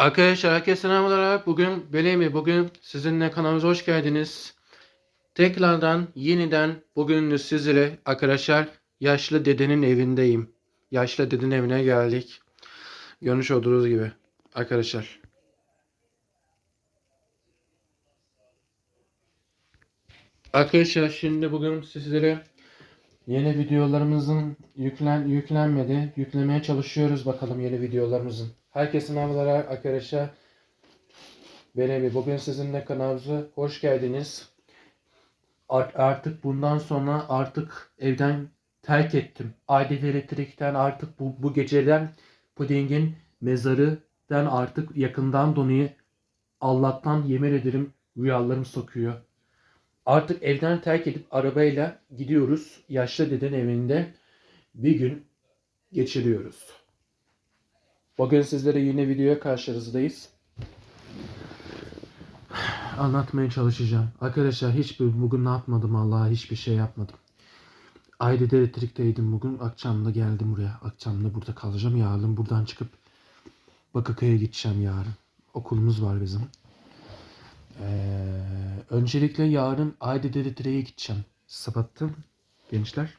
Arkadaşlar herkese selamlar. Bugün Belemi, bugün sizinle kanalımıza hoş geldiniz. Tekrardan yeniden bugün sizlere arkadaşlar yaşlı dedenin evindeyim. Yaşlı dedenin evine geldik. Görmüş olduğunuz gibi arkadaşlar. Arkadaşlar şimdi bugün sizlere yeni videolarımızın yüklen yüklenmedi. Yüklemeye çalışıyoruz bakalım yeni videolarımızın. Herkese merhabalar arkadaşlar. Benim bugün sizinle kanalımıza hoş geldiniz. Art- artık bundan sonra artık evden terk ettim. Aile elektrikten artık bu, bu geceden Puding'in mezarıdan artık yakından donuyu Allah'tan yemin ederim rüyalarım sokuyor. Artık evden terk edip arabayla gidiyoruz. Yaşlı deden evinde bir gün geçiriyoruz. Bugün sizlere yine videoya karşınızdayız. Anlatmaya çalışacağım. Arkadaşlar hiç bu- bugün ne yapmadım Allah'a hiçbir şey yapmadım. Ayrıca elektrikteydim bugün. Akşamda geldim buraya. Akşamda burada kalacağım. Yarın buradan çıkıp Bakırköy'e gideceğim yarın. Okulumuz var bizim. Ee, öncelikle yarın Aydın Elektriğe gideceğim. Sabahtı gençler.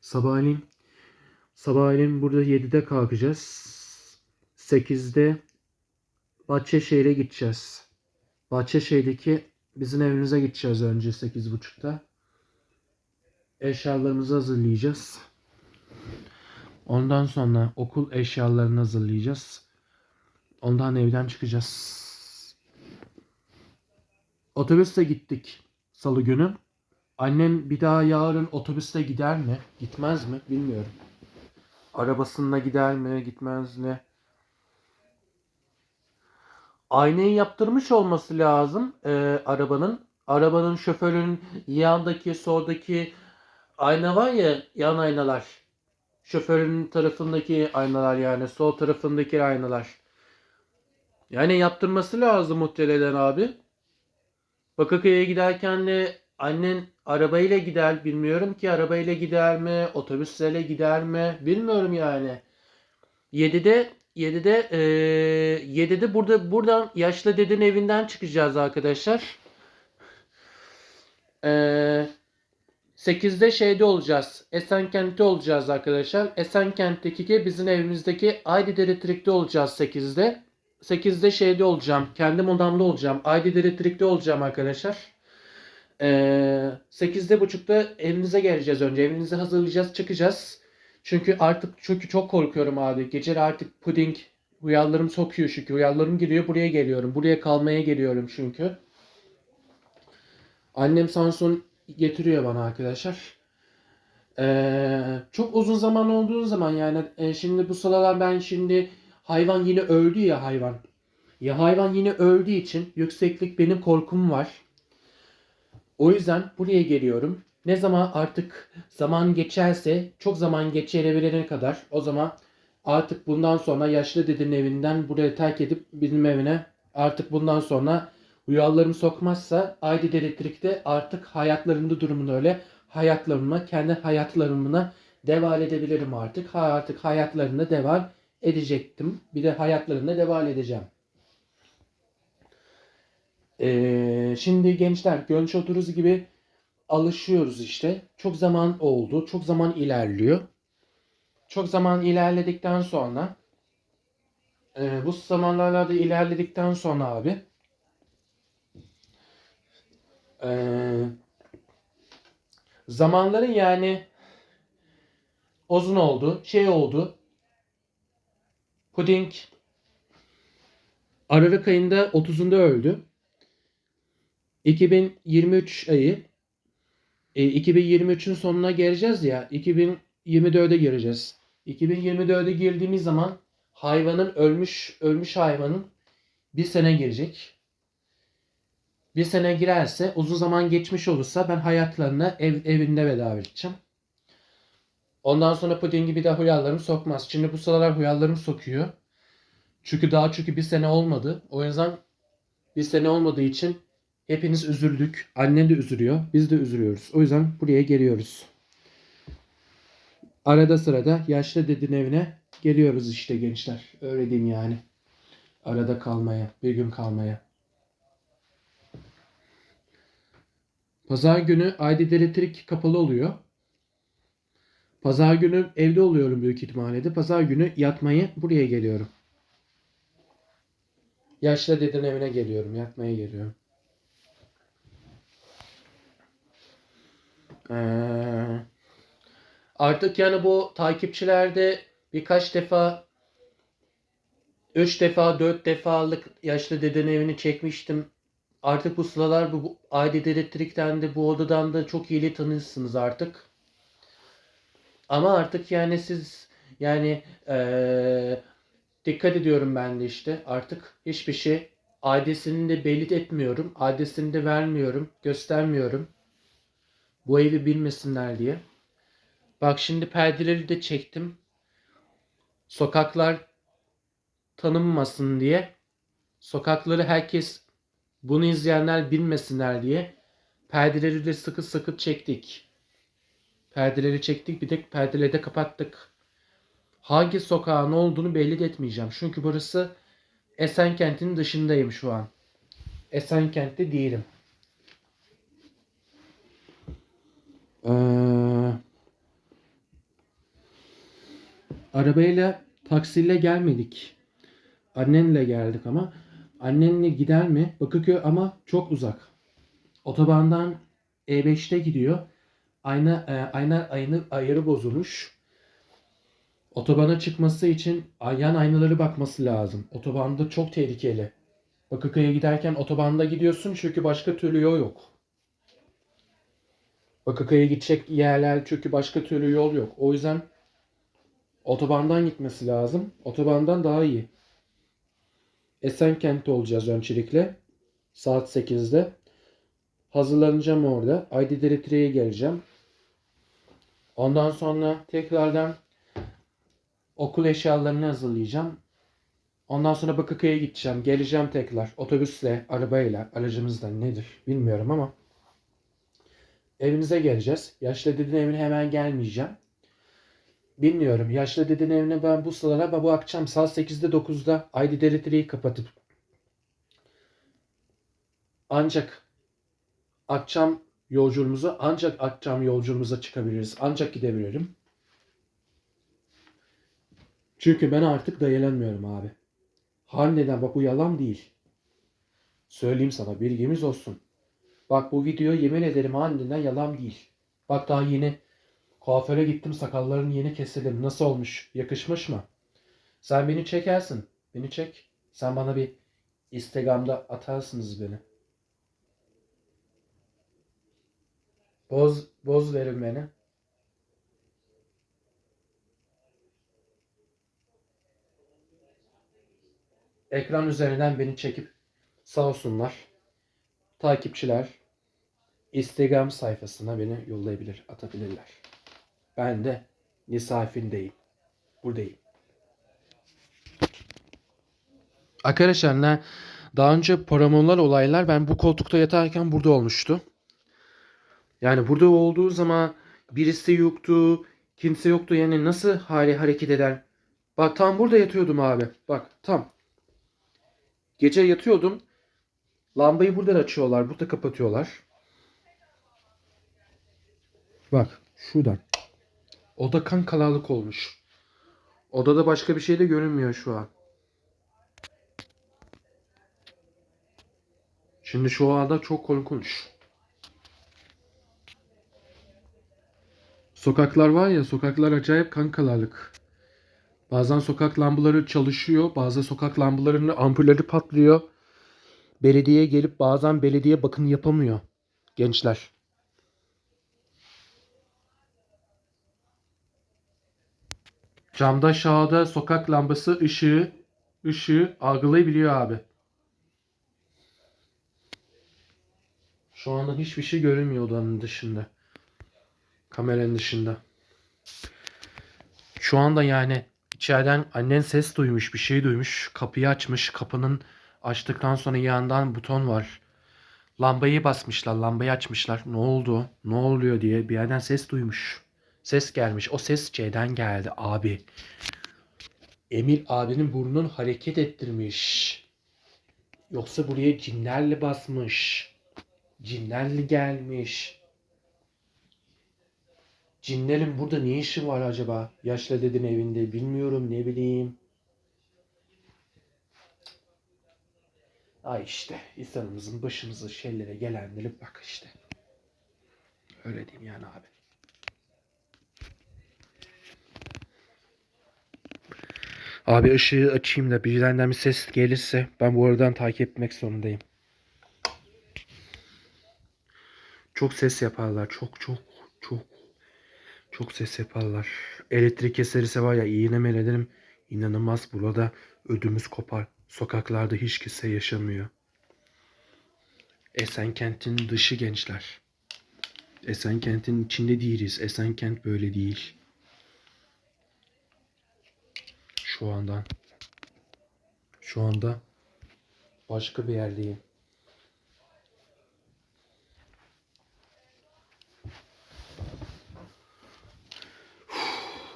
Sabahleyin Sabahleyin burada 7'de kalkacağız. 8'de Bahçeşehir'e gideceğiz. Bahçeşehir'deki bizim evimize gideceğiz önce 8.30'da. Eşyalarımızı hazırlayacağız. Ondan sonra okul eşyalarını hazırlayacağız. Ondan evden çıkacağız. Otobüste gittik salı günü. Annem bir daha yarın otobüste gider mi? Gitmez mi? Bilmiyorum. Arabasında gider mi? Gitmez mi? Aynayı yaptırmış olması lazım e, arabanın. Arabanın şoförün yandaki soldaki ayna var ya yan aynalar. Şoförün tarafındaki aynalar yani sol tarafındaki aynalar. Yani yaptırması lazım muhtemelen abi. Bakırköy'e giderken de annen arabayla gider bilmiyorum ki arabayla gider mi otobüslerle gider mi bilmiyorum yani. 7'de 7'de eee 7'de burada buradan yaşlı dedenin evinden çıkacağız arkadaşlar. Eee 8'de şeyde olacağız. Esenkent'te olacağız arkadaşlar. Esenkent'teki bizim evimizdeki Aydın Elektrik'te olacağız 8'de. 8'de şeyde olacağım. Kendim odamda olacağım. Aydın Elektrik'te olacağım arkadaşlar. 8'de buçukta evinize geleceğiz önce. Evinizi hazırlayacağız, çıkacağız. Çünkü artık çünkü çok korkuyorum abi. Geceleri artık puding rüyalarım sokuyor çünkü. Rüyalarım geliyor buraya geliyorum. Buraya kalmaya geliyorum çünkü. Annem Samsun getiriyor bana arkadaşlar. Ee, çok uzun zaman olduğu zaman yani e, şimdi bu sıralar ben şimdi hayvan yine öldü ya hayvan. Ya hayvan yine öldüğü için yükseklik benim korkum var. O yüzden buraya geliyorum. Ne zaman artık zaman geçerse çok zaman geçirebilene kadar o zaman artık bundan sonra yaşlı dedenin evinden buraya terk edip bizim evine artık bundan sonra rüyalarımı sokmazsa Aydın Elektrik'te artık hayatlarında durumunu öyle hayatlarıma kendi hayatlarımına devam edebilirim artık. Ha, artık hayatlarında devam edecektim. Bir de hayatlarında devam edeceğim. Ee, şimdi gençler görmüş olduğunuz gibi alışıyoruz işte. Çok zaman oldu. Çok zaman ilerliyor. Çok zaman ilerledikten sonra e, bu zamanlarda ilerledikten sonra abi e, zamanların yani uzun oldu. Şey oldu. Puding Aralık ayında 30'unda öldü. 2023 ayı e, 2023'ün sonuna geleceğiz ya 2024'e gireceğiz. 2024'e girdiğimiz zaman hayvanın ölmüş ölmüş hayvanın bir sene girecek. Bir sene girerse uzun zaman geçmiş olursa ben hayatlarına ev, evinde veda edeceğim. Ondan sonra pudingi bir daha huyallarım sokmaz. Şimdi bu sıralar huyallarım sokuyor. Çünkü daha çünkü bir sene olmadı. O yüzden bir sene olmadığı için hepiniz üzüldük. Annen de üzülüyor. Biz de üzülüyoruz. O yüzden buraya geliyoruz. Arada sırada yaşlı dedin evine geliyoruz işte gençler. Öyle diyeyim yani. Arada kalmaya, bir gün kalmaya. Pazar günü Aydın elektrik kapalı oluyor. Pazar günü evde oluyorum büyük ihtimalle de. Pazar günü yatmayı buraya geliyorum. Yaşlı dedenin evine geliyorum. Yatmaya geliyorum. Ee, artık yani bu takipçilerde birkaç defa üç defa dört defalık yaşlı dedenin evini çekmiştim. Artık bu sıralar bu, Aydın Elektrik'ten de bu odadan da çok iyi tanırsınız artık. Ama artık yani siz yani eee, dikkat ediyorum ben de işte artık hiçbir şey adresini de belli etmiyorum. Adresini de vermiyorum. Göstermiyorum. Bu evi bilmesinler diye. Bak şimdi perdeleri de çektim. Sokaklar tanınmasın diye. Sokakları herkes bunu izleyenler bilmesinler diye perdeleri de sıkı sıkı çektik. Perdeleri çektik bir de perdeleri de kapattık. Hangi sokağın olduğunu belli etmeyeceğim. Çünkü burası Esenkent'in dışındayım şu an. Esenkent'te değilim. Ee, arabayla taksiyle gelmedik. Annenle geldik ama annenle gider mi? Bakırköy ama çok uzak. Otobandan E5'te gidiyor. Ayna, e, ayna ayını, ayarı bozulmuş. Otobana çıkması için yan aynaları bakması lazım. Otobanda çok tehlikeli. Bakırköy'e giderken otobanda gidiyorsun çünkü başka türlü yol yok. Bakırköy'e gidecek yerler çünkü başka türlü yol yok. O yüzden otobandan gitmesi lazım. Otobandan daha iyi. Esenkent'te olacağız öncelikle. Saat 8'de. Hazırlanacağım orada. Aydın Elektriğe geleceğim. Ondan sonra tekrardan okul eşyalarını hazırlayacağım. Ondan sonra Bakırköy'e gideceğim. Geleceğim tekrar. Otobüsle, arabayla, aracımızla nedir bilmiyorum ama evinize geleceğiz. Yaşlı dedenin evine hemen gelmeyeceğim. Bilmiyorum. Yaşlı dedenin evine ben bu sıralara bu akşam saat 8'de 9'da Aydın Elektriği kapatıp ancak akşam yolculuğumuza ancak akşam yolculuğumuza çıkabiliriz. Ancak gidebilirim. Çünkü ben artık dayanamıyorum abi. Harbiden bak bu yalan değil. Söyleyeyim sana bilgimiz olsun. Bak bu video yemin ederim harbiden yalan değil. Bak daha yeni kuaföre gittim sakallarını yeni kesildim. Nasıl olmuş? Yakışmış mı? Sen beni çekersin. Beni çek. Sen bana bir Instagram'da atarsınız beni. Boz, boz verin beni. Ekran üzerinden beni çekip sağ olsunlar. Takipçiler Instagram sayfasına beni yollayabilir, atabilirler. Ben de misafirindeyim. Buradayım. Arkadaşlar daha önce paranormal olaylar ben bu koltukta yatarken burada olmuştu. Yani burada olduğu zaman birisi yoktu, kimse yoktu. Yani nasıl hali hareket eder? Bak tam burada yatıyordum abi. Bak tam. Gece yatıyordum. Lambayı buradan açıyorlar, burada kapatıyorlar. Bak şuradan. Oda kan kalalık olmuş. Odada başka bir şey de görünmüyor şu an. Şimdi şu anda çok korkunç. Sokaklar var ya sokaklar acayip kankalarlık. Bazen sokak lambaları çalışıyor. Bazı sokak lambalarının ampulleri patlıyor. Belediye gelip bazen belediye bakım yapamıyor. Gençler. Camda şahada sokak lambası ışığı ışığı algılayabiliyor abi. Şu anda hiçbir şey görünmüyor odanın dışında. Kameranın dışında. Şu anda yani içeriden annen ses duymuş, bir şey duymuş. Kapıyı açmış. Kapının açtıktan sonra yandan buton var. Lambayı basmışlar, lambayı açmışlar. Ne oldu? Ne oluyor diye bir yerden ses duymuş. Ses gelmiş. O ses C'den geldi abi. Emir abinin burnunu hareket ettirmiş. Yoksa buraya cinlerle basmış. Cinlerle gelmiş. Cinlerin burada ne işi var acaba? Yaşlı dedin evinde bilmiyorum ne bileyim. Ay işte insanımızın başımıza şeylere gelenleri bak işte. Öyle diyeyim yani abi. Abi ışığı açayım da birilerinden bir ses gelirse ben bu aradan takip etmek zorundayım. Çok ses yaparlar. Çok çok çok çok ses yaparlar. Elektrik keserse var ya iğne ederim. İnanılmaz burada ödümüz kopar. Sokaklarda hiç kimse yaşamıyor. Esenkent'in dışı gençler. Esenkent'in içinde değiliz. Esenkent böyle değil. Şu anda. Şu anda başka bir yerdeyim.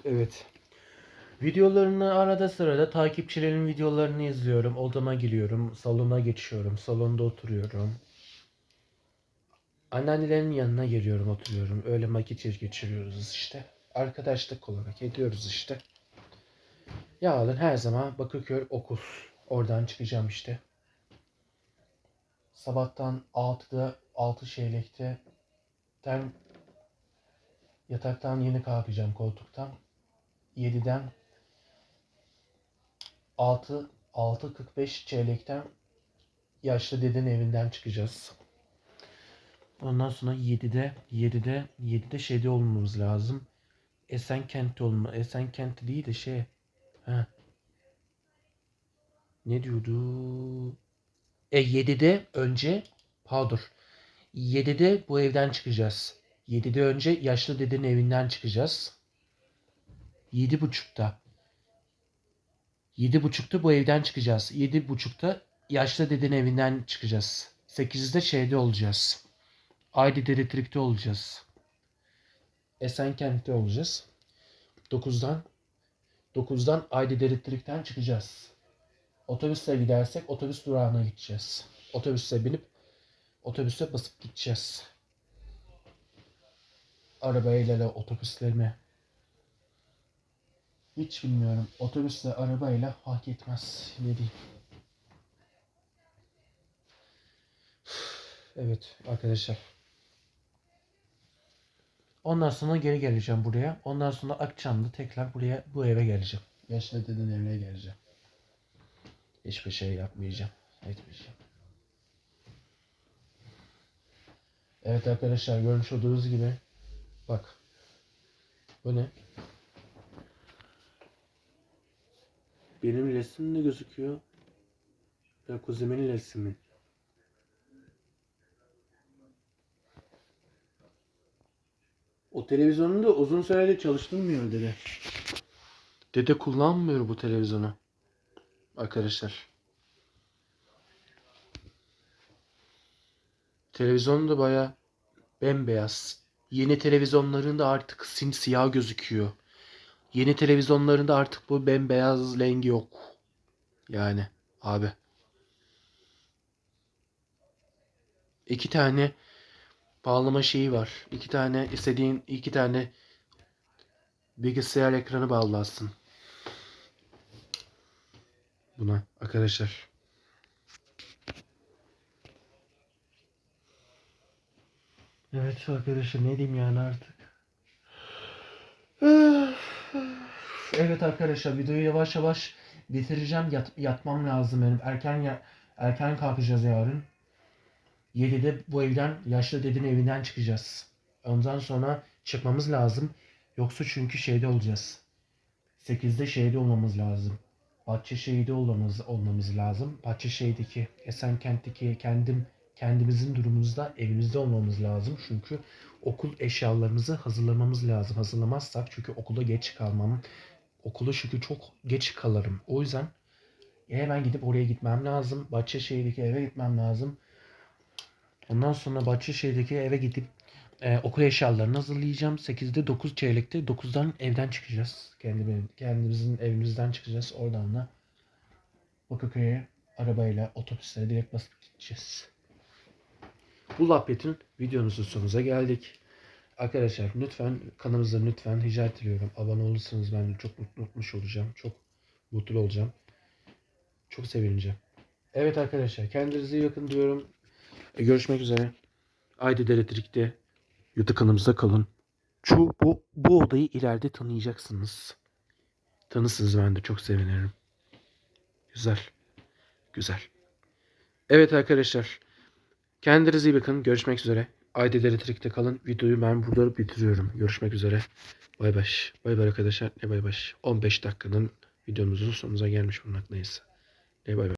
Evet. Videolarını arada sırada takipçilerin videolarını izliyorum. Odama giriyorum. Salona geçiyorum. Salonda oturuyorum. Anneannelerin yanına geliyorum oturuyorum. Öyle vakit geçiriyoruz işte. Arkadaşlık olarak ediyoruz işte. Yarın her zaman Bakırköy okul. Oradan çıkacağım işte. Sabahtan 6'da 6 şeylekte ten yataktan yeni kalkacağım koltuktan. 7'den 6 6.45 çeyrekten yaşlı dedenin evinden çıkacağız. Ondan sonra 7'de 7'de 7'de şeyde olmamız lazım. Esenkent'te olma. Esenkent değil de şey. Ha. Ne diyordu? E 7'de önce pardon. 7'de bu evden çıkacağız. 7'de önce yaşlı dedenin evinden çıkacağız. 7.30'da. 7.30'da bu evden çıkacağız. 7.30'da yaşlı dedenin evinden çıkacağız. 8'de şeyde olacağız. Aydı Elektrik'te olacağız. Esenkent'te olacağız. 9'dan 9'dan Aydı Elektrik'ten çıkacağız. Otobüsle gidersek otobüs durağına gideceğiz. Otobüse binip otobüse basıp gideceğiz. Arabayla da otobüsle mi? Hiç bilmiyorum. Otobüsle arabayla fark etmez. Ne diyeyim. Evet arkadaşlar. Ondan sonra geri geleceğim buraya. Ondan sonra akşam da tekrar buraya bu eve geleceğim. Yaşlı dedenin evine geleceğim. Hiçbir şey yapmayacağım. Etmeyeceğim. Evet arkadaşlar görmüş olduğunuz gibi bak. Bu ne? Benim resim de gözüküyor. Ya kuzemin resmi. O televizyonunu da uzun süredir çalıştırmıyor dede. Dede kullanmıyor bu televizyonu. Arkadaşlar. Televizyon da baya bembeyaz. Yeni televizyonlarında artık simsiyah gözüküyor. Yeni televizyonlarında artık bu bembeyaz rengi yok. Yani abi. İki tane bağlama şeyi var. İki tane istediğin iki tane bilgisayar ekranı bağlarsın. Buna arkadaşlar. Evet arkadaşlar ne diyeyim yani artık. Evet arkadaşlar videoyu yavaş yavaş bitireceğim. Yat, yatmam lazım benim. Erken ya, erken kalkacağız yarın. 7'de bu evden yaşlı dedenin evinden çıkacağız. Ondan sonra çıkmamız lazım. Yoksa çünkü şeyde olacağız. 8'de şeyde olmamız lazım. Bahçeşehir'de olmamız, olmamız lazım. Bahçeşehir'deki Esenkent'teki kendim kendimizin durumumuzda evimizde olmamız lazım. Çünkü okul eşyalarımızı hazırlamamız lazım. Hazırlamazsak çünkü okula geç kalmam. Okula çünkü çok geç kalırım. O yüzden hemen gidip oraya gitmem lazım. Bahçeşehir'deki eve gitmem lazım. Ondan sonra Bahçeşehir'deki eve gidip e, okul eşyalarını hazırlayacağım. 8'de 9 çeyrekte 9'dan evden çıkacağız. Kendi, kendimizin evimizden çıkacağız. Oradan da Bakırköy'e arabayla otobüsle direkt basıp gideceğiz. Bu Lapyet'in videomuzun sonuna geldik. Arkadaşlar lütfen kanalımıza lütfen rica ediyorum. Abone olursanız ben çok mutlu mutmuş olacağım. Çok mutlu olacağım. Çok sevineceğim. Evet arkadaşlar kendinize iyi bakın diyorum. E, görüşmek üzere. Aydı Elektrik'te YouTube kanalımızda kalın. Şu bu, bu odayı ileride tanıyacaksınız. Tanısınız ben de çok sevinirim. Güzel. Güzel. Evet arkadaşlar. Kendinize iyi bakın. Görüşmek üzere. Aydı Elektrik'te kalın. Videoyu ben burada bitiriyorum. Görüşmek üzere. Bay bay. Bay bay arkadaşlar. Ne bay bay. 15 dakikanın videomuzun sonuna gelmiş bulunmaktayız. Ne bay bay.